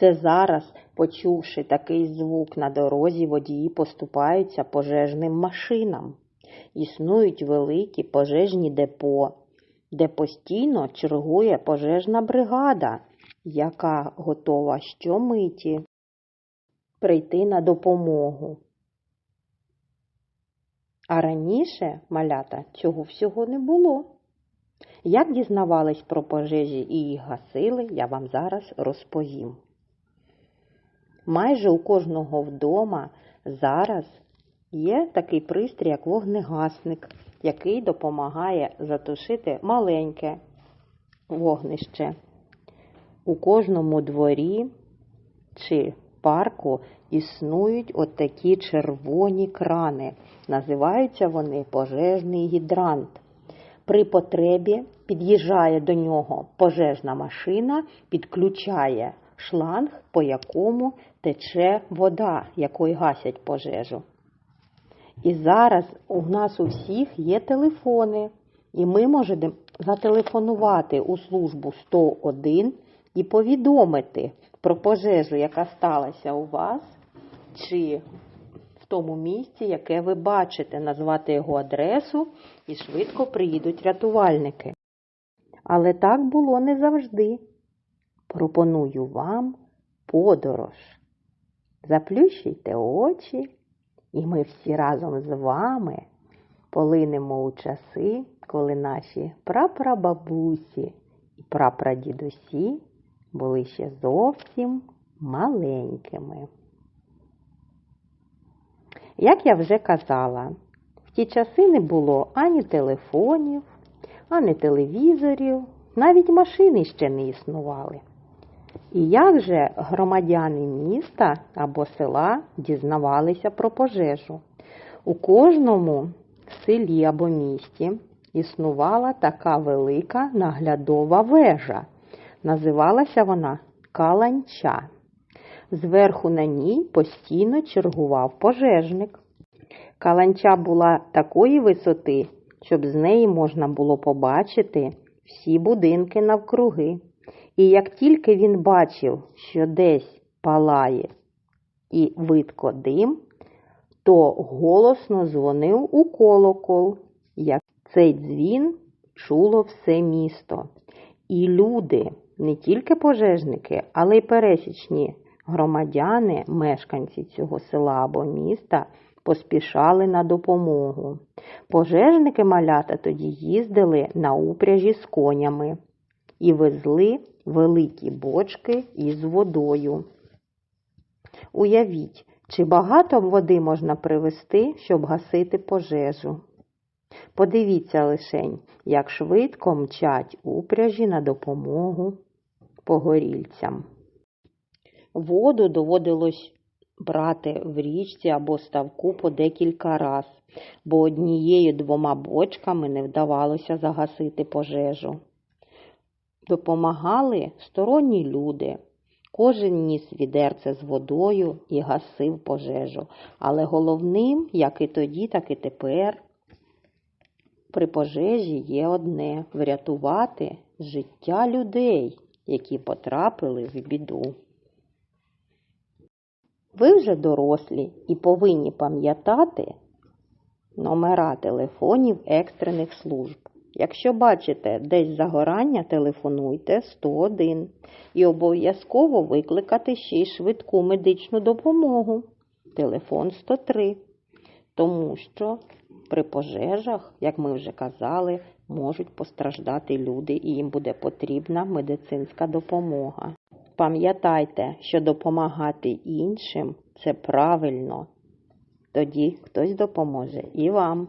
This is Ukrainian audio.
Це зараз, почувши такий звук на дорозі, водії поступаються пожежним машинам. Існують великі пожежні депо, де постійно чергує пожежна бригада, яка готова щомиті прийти на допомогу. А раніше, малята, цього всього не було. Як дізнавались про пожежі і їх гасили, я вам зараз розповім. Майже у кожного вдома зараз є такий пристрій, як вогнегасник, який допомагає затушити маленьке вогнище. У кожному дворі чи парку існують от такі червоні крани. Називаються вони пожежний гідрант. При потребі під'їжджає до нього пожежна машина, підключає шланг, по якому тече вода, якою гасять пожежу. І зараз у нас у всіх є телефони, і ми можемо зателефонувати у службу 101 і повідомити про пожежу, яка сталася у вас, чи в тому місці, яке ви бачите, назвати його адресу, і швидко приїдуть рятувальники. Але так було не завжди. Пропоную вам подорож. Заплющуйте очі, і ми всі разом з вами полинемо у часи, коли наші прапрабабусі і прапрадідусі були ще зовсім маленькими. Як я вже казала, в ті часи не було ані телефонів, ані телевізорів, навіть машини ще не існували. І як же громадяни міста або села дізнавалися про пожежу? У кожному селі або місті існувала така велика наглядова вежа. Називалася вона Каланча. Зверху на ній постійно чергував пожежник. Каланча була такої висоти, щоб з неї можна було побачити всі будинки навкруги. І як тільки він бачив, що десь палає і видко дим, то голосно дзвонив у колокол, як цей дзвін чуло все місто. І люди, не тільки пожежники, але й пересічні громадяни, мешканці цього села або міста, поспішали на допомогу. Пожежники малята тоді їздили на упряжі з конями і везли великі бочки із водою. Уявіть, чи багато води можна привезти, щоб гасити пожежу. Подивіться лишень, як швидко мчать упряжі на допомогу погорільцям. Воду доводилось брати в річці або ставку по декілька раз, бо однією двома бочками не вдавалося загасити пожежу. Допомагали сторонні люди. Кожен ніс відерце з водою і гасив пожежу. Але головним, як і тоді, так і тепер, при пожежі є одне врятувати життя людей, які потрапили в біду. Ви вже дорослі і повинні пам'ятати номера телефонів екстрених служб. Якщо бачите десь загорання, телефонуйте 101 і обов'язково викликати ще й швидку медичну допомогу. Телефон 103. Тому що при пожежах, як ми вже казали, можуть постраждати люди і їм буде потрібна медицинська допомога. Пам'ятайте, що допомагати іншим це правильно. Тоді хтось допоможе і вам.